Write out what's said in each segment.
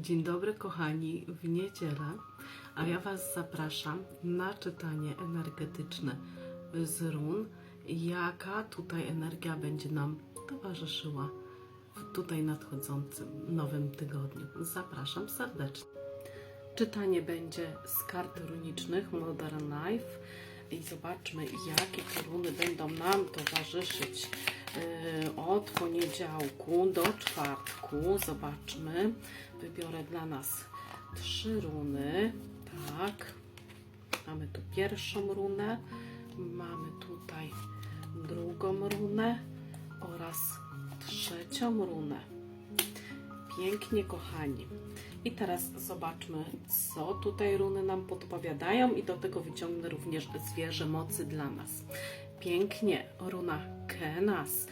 Dzień dobry, kochani, w niedzielę, a ja Was zapraszam na czytanie energetyczne z run, jaka tutaj energia będzie nam towarzyszyła w tutaj nadchodzącym nowym tygodniu. Zapraszam serdecznie. Czytanie będzie z kart runicznych Modern Life i zobaczmy, jakie to runy będą nam towarzyszyć yy, od poniedziałku do czwartku. Zobaczmy. Wybiorę dla nas trzy runy. Tak. Mamy tu pierwszą runę, mamy tutaj drugą runę oraz trzecią runę. Pięknie, kochani. I teraz zobaczmy, co tutaj runy nam podpowiadają i do tego wyciągnę również zwierzę mocy dla nas. Pięknie, runa Kenas.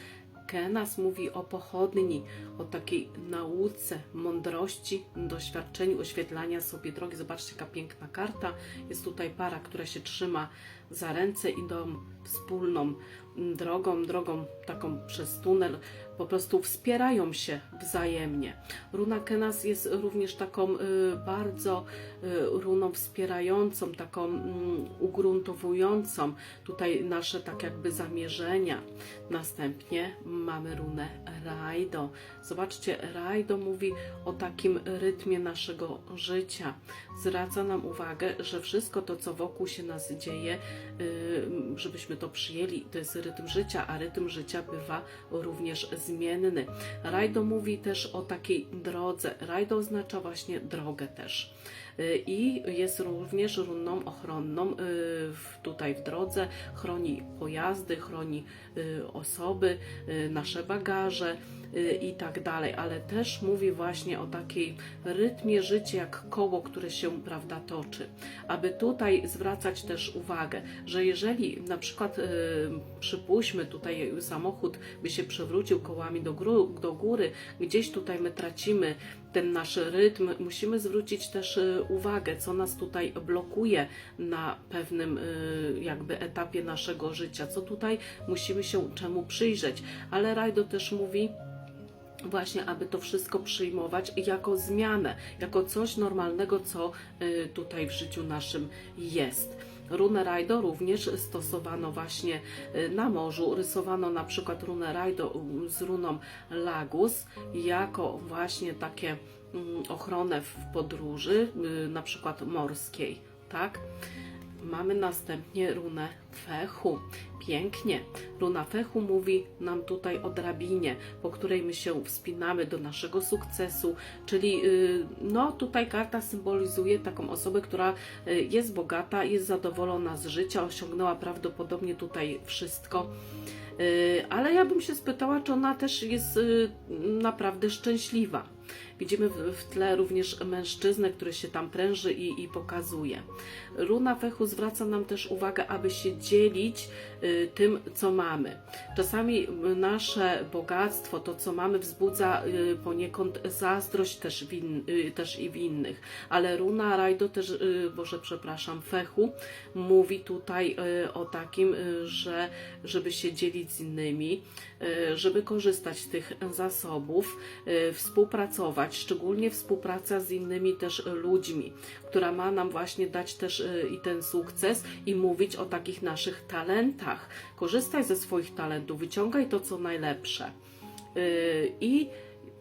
Kenas mówi o pochodni, o takiej nauce, mądrości, doświadczeniu, oświetlania sobie drogi. Zobaczcie, jaka piękna karta. Jest tutaj para, która się trzyma za ręce, idą wspólną drogą, drogą taką przez tunel, po prostu wspierają się wzajemnie. Runa Kenas jest również taką y, bardzo y, runą wspierającą, taką mm, ugruntowującą tutaj nasze tak jakby zamierzenia. Następnie mamy runę Rajdo. Zobaczcie, Rajdo mówi o takim rytmie naszego życia. Zwraca nam uwagę, że wszystko to, co wokół się nas dzieje, y, żebyśmy to przyjęli, to jest rytm życia, a rytm życia bywa również zmienny. Rajdo mówi też o takiej drodze. Rajdo oznacza właśnie drogę też. Y, I jest również runną ochronną y, tutaj w drodze. Chroni pojazdy, chroni y, osoby, nasze bagaże i tak dalej, ale też mówi właśnie o takiej rytmie życia jak koło, które się prawda toczy. Aby tutaj zwracać też uwagę, że jeżeli na przykład y, przypuśćmy tutaj samochód by się przewrócił kołami do, gru, do góry, gdzieś tutaj my tracimy ten nasz rytm, musimy zwrócić też y, uwagę, co nas tutaj blokuje na pewnym y, jakby etapie naszego życia, co tutaj musimy się czemu przyjrzeć. Ale Rajdo też mówi, właśnie, aby to wszystko przyjmować jako zmianę, jako coś normalnego, co y, tutaj w życiu naszym jest. Runę Rajdo również stosowano właśnie y, na morzu. Rysowano na przykład runę Rajdo y, z runą Lagus jako właśnie takie mm, ochronę w podróży, na przykład morskiej, tak? Mamy następnie runę Fechu. Pięknie. Runa Fechu mówi nam tutaj o drabinie, po której my się wspinamy do naszego sukcesu, czyli yy, no tutaj karta symbolizuje taką osobę, która y, jest bogata, jest zadowolona z życia, osiągnęła prawdopodobnie tutaj wszystko. Yy, Ale ja bym się spytała, czy ona też jest y, naprawdę szczęśliwa. Widzimy w, tle również mężczyznę, który się tam pręży i, i pokazuje. Runa Fechu zwraca nam też uwagę, aby się dzielić y, tym, co mamy. Czasami y, nasze bogactwo, to co mamy, wzbudza y, poniekąd zazdrość też, w in, y, też i w innych. Ale Runa Rajdo też, Boże, przepraszam, Fechu mówi tutaj o takim, że żeby się dzielić z innymi, żeby korzystać z tych zasobów, y, współpracować, szczególnie współpraca z innymi też ludźmi, która ma nam właśnie dać też y, i ten sukces i mówić o takich naszych talentach. Korzystaj ze swoich talentów, wyciągaj to, co najlepsze. Y, I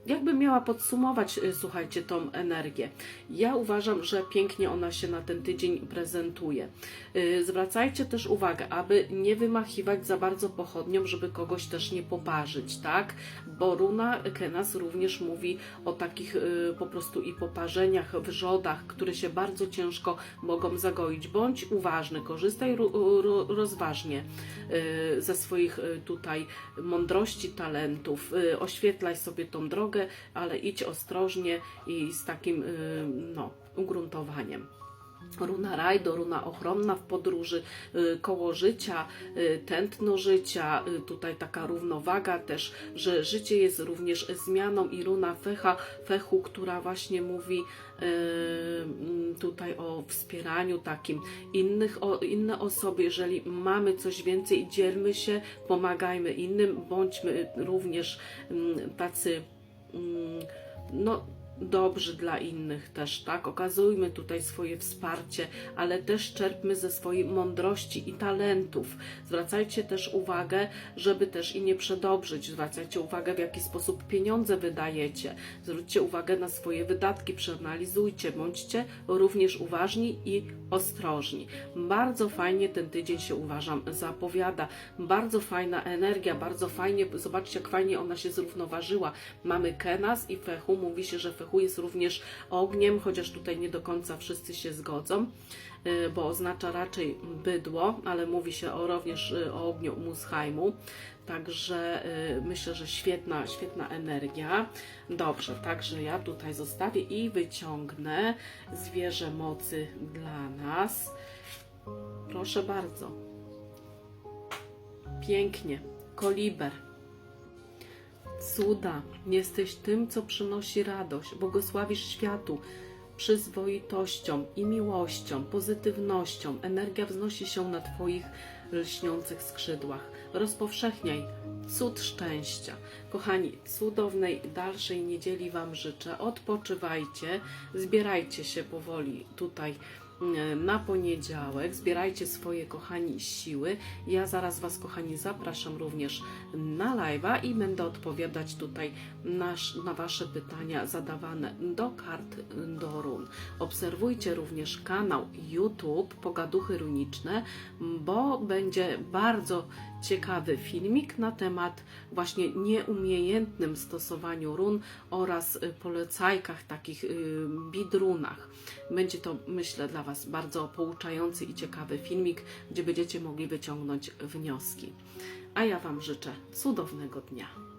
jakbym miała podsumować, y, słuchajcie, tą energię. Ja uważam, że pięknie ona się na ten tydzień prezentuje. Y, Zwracajcie też uwagę, aby nie wymachiwać za bardzo pochodnią, żeby kogoś też nie poparzyć, tak? Bo runa Kenas również mówi o takich y, po prostu i poparzeniach, wrzodach, które się bardzo ciężko mogą zagoić. Bądź uważny, korzystaj rozważnie ze swoich tutaj mądrości, talentów. Oświetlaj sobie tą drogę, ale idź ostrożnie i z takim y, no, ugruntowaniem. Runa rajdo, runa ochronna w podróży, y, koło życia, y, tętno życia, tutaj taka równowaga też, że życie jest również zmianą i runa fecha, fechu, która właśnie mówi mm, tutaj o wspieraniu takim innych, o, inne osoby, jeżeli mamy coś więcej, dzielmy się, pomagajmy innym, bądźmy również mm, tacy no dobrzy dla innych też, tak? Okazujmy tutaj swoje wsparcie, ale też czerpmy ze swojej mądrości i talentów. Zwracajcie też uwagę, żeby też i nie przedobrzyć. Zwracajcie uwagę, w jaki sposób pieniądze wydajecie. Zwróćcie uwagę na swoje wydatki, przeanalizujcie, bądźcie również uważni i ostrożni. Bardzo fajnie ten tydzień się uważam zapowiada. Bardzo fajna energia, bardzo fajnie, zobaczcie jak fajnie ona się zrównoważyła. Mamy Kenas i Fechu, mówi się, że Fechu jest również ogniem, chociaż tutaj nie do końca wszyscy się zgodzą, bo oznacza raczej bydło, ale mówi się o, również y, o ogniu Musheimu. Także y, myślę, że świetna, świetna energia. Dobrze, także ja tutaj zostawię i wyciągnę zwierzę mocy dla nas. Proszę bardzo. Pięknie. Koliber. Cuda. Jesteś tym, co przynosi radość. Błogosławisz światu przyzwoitością i miłością, pozytywnością. Energia wznosi się na Twoich lśniących skrzydłach. Rozpowszechniaj cud szczęścia. Kochani, cudownej dalszej niedzieli Wam życzę. Odpoczywajcie, zbierajcie się powoli tutaj mm, na poniedziałek. Zbierajcie swoje, kochani, siły. Ja zaraz Was, kochani, zapraszam również na live'a i będę odpowiadać tutaj na, na Wasze pytania zadawane do kart do run. Obserwujcie również kanał YouTube Pogaduchy Runiczne, bo bardzo ciekawy filmik na temat właśnie nieumiejętnym stosowaniu run oraz y, polecajkach, takich y, bidrunach. Będzie to, myślę, dla Was bardzo pouczający i ciekawy filmik, gdzie będziecie mogli wyciągnąć wnioski. A ja Wam życzę cudownego dnia.